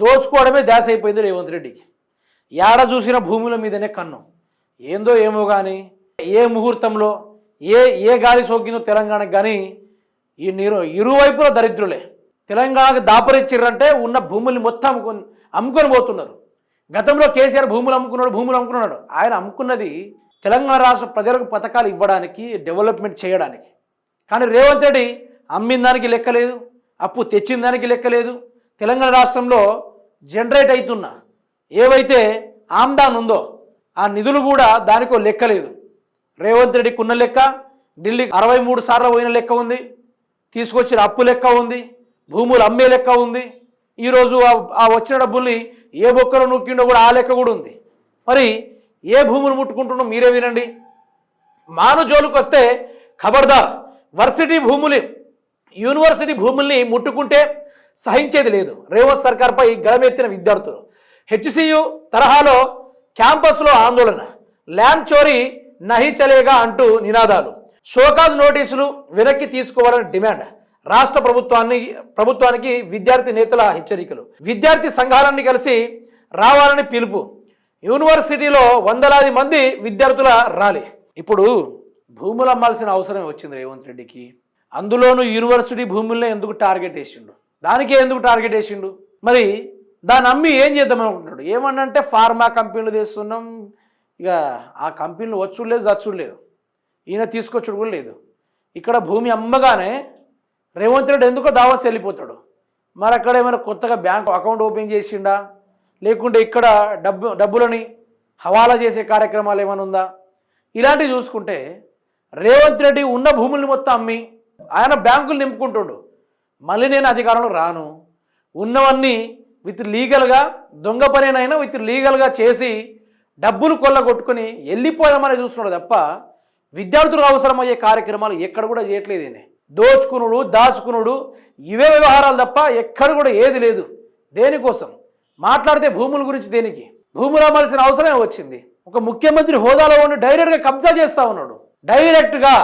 దోచుకోవడమే దాస అయిపోయింది రేవంత్ రెడ్డికి. ఏడ చూసిన భూముల మీదనే కన్ను. ఏందో ఏమో కానీ ఏ ముహూర్తంలో ఏ ఏ గాలి సోకిందో తెలంగాణకు కానీ ఈ నీరు ఇరువైపుల దరిద్రులే. తెలంగాణకు దాపరిచ్చిర్రంటే ఉన్న భూముల్ని మొత్తం అమ్ముకొని అమ్ముకొని పోతున్నారు. గతంలో కేసీఆర్ భూములు అమ్ముకున్నాడు భూములు అమ్ముకున్నాడు. ఆయన అమ్ముకున్నది తెలంగాణ రాష్ట్ర ప్రజలకు పథకాలు ఇవ్వడానికి డెవలప్మెంట్ చేయడానికి. కానీ రేవంత్ రెడ్డి అమ్మిన దానికి లెక్కలేదు అప్పు తెచ్చిన దానికి లెక్కలేదు తెలంగాణ రాష్ట్రంలో జనరేట్ అవుతున్న ఏవైతే ఆమ్దాన్ ఉందో ఆ నిధులు కూడా దానికో లెక్కలేదు రేవంత్ రెడ్డికి ఉన్న లెక్క ఢిల్లీకి అరవై మూడు సార్లు పోయిన లెక్క ఉంది తీసుకొచ్చిన అప్పు లెక్క ఉంది భూములు అమ్మే లెక్క ఉంది. ఈరోజు ఆ- వచ్చిన డబ్బుల్ని ఏ బొక్కలో నూక్కిండో కూడా ఆ లెక్క కూడా ఉంది. మరి ఏ భూములు ముట్టుకుంటున్నాం మీరే వినండి. మాను జోలుకు వస్తే ఖబర్దార్ వర్సిటీ భూములు యూనివర్సిటీ భూముల్ని ముట్టుకుంటే సహించేది లేదు. రేవంత్ సర్కార్పై గడమెత్తిన విద్యార్థులు. హెచ్సియు తరహాలో క్యాంపస్లో ఆందోళన. ల్యాండ్ చోరీ నహి చలేగా అంటూ నినాదాలు. షోకాజ్ నోటీసులు వెనక్కి తీసుకోవాలని డిమాండ్. రాష్ట్ర ప్రభుత్వాన్ని ప్రభుత్వానికి విద్యార్థి నేతల హెచ్చరికలు. విద్యార్థి సంఘాలన్నీ కలిసి రావాలని పిలుపు. యూనివర్సిటీలో వందలాది మంది విద్యార్థుల ర్యాలీ. ఇప్పుడు భూములు అమ్మాల్సిన అవసరం వచ్చింది రేవంత్ రెడ్డికి. అందులోనూ యూనివర్సిటీ భూముల్ని ఎందుకు టార్గెట్ వేసిండు దానికే ఎందుకు టార్గెట్ వేసిండు? మరి దాన్ని అమ్మి ఏం చేద్దాం అనుకుంటున్నాడు? ఏమన్నంటే ఫార్మా కంపెనీలు తీస్తున్నాం ఇక ఆ కంపెనీలు వచ్చుడు లేదు చచ్చుడు లేదు ఈయన తీసుకొచ్చుడు కూడా లేదు. ఇక్కడ భూమి అమ్మగానే రేవంత్ రెడ్డి ఎందుకో దావాస్ వెళ్ళిపోతాడు మరి అక్కడ ఏమైనా కొత్తగా బ్యాంకు అకౌంట్ ఓపెన్ చేసిండా? లేకుంటే ఇక్కడ డబ్బు డబ్బులని హవాలా చేసే కార్యక్రమాలు ఏమైనా ఉందా? ఇలాంటివి చూసుకుంటే రేవంత్ రెడ్డి ఉన్న భూముల్ని మొత్తం అమ్మి ఆయన బ్యాంకులు నింపుకుంటుండు. మళ్ళీ నేను అధికారంలో రాను. ఉన్నవన్నీ విత్ లీగల్గా దొంగ పనేనైనా విత్ లీగల్గా చేసి డబ్బులు కొల్లగొట్టుకుని వెళ్ళిపోదామని చూస్తున్నాడు తప్ప విద్యార్థులకు అవసరమయ్యే కార్యక్రమాలు ఎక్కడ కూడా చేయట్లేదు ఈయన. దోచుకునుడు దాచుకునుడు ఇవే వ్యవహారాలు తప్ప ఎక్కడ కూడా ఏది లేదు. దేనికోసం? మాట్లాడితే భూముల గురించి దేనికి? భూములు అమ్మాల్సిన అవసరమే వచ్చింది. ఒక ముఖ్యమంత్రి హోదాలో ఉండి డైరెక్ట్గా కబ్జా చేస్తూ ఉన్నాడు. డైరెక్ట్గా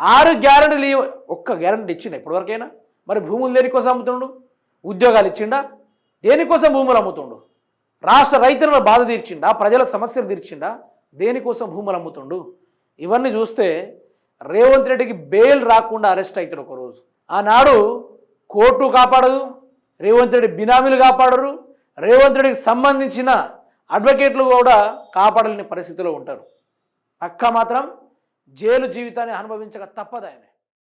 ఆరు గ్యారంటీలు లీవ్ ఒక్క గ్యారంటీ ఇచ్చిండు ఇప్పటివరకైనా. మరి భూములు దేనికోసం అమ్ముతుండు? ఉద్యోగాలు ఇచ్చిండా? దేనికోసం భూములు అమ్ముతుండు? రాష్ట్ర రైతుల బాధ తీర్చిండా? ప్రజల సమస్యలు తీర్చిండా? దేనికోసం భూములు అమ్ముతుండు? ఇవన్నీ చూస్తే రేవంత్ రెడ్డికి బెయిల్ రాకుండా అరెస్ట్ అవుతాడు ఒకరోజు. ఆనాడు కోర్టు కాపాడదు రేవంత్ రెడ్డి బినామీలు కాపాడరు రేవంత్ రెడ్డికి సంబంధించిన అడ్వకేట్లు కూడా కాపాడలేని పరిస్థితిలో ఉంటారు. పక్క మాత్రం జైలు జీవితాన్ని అనుభవించక తప్పదు ఆయన.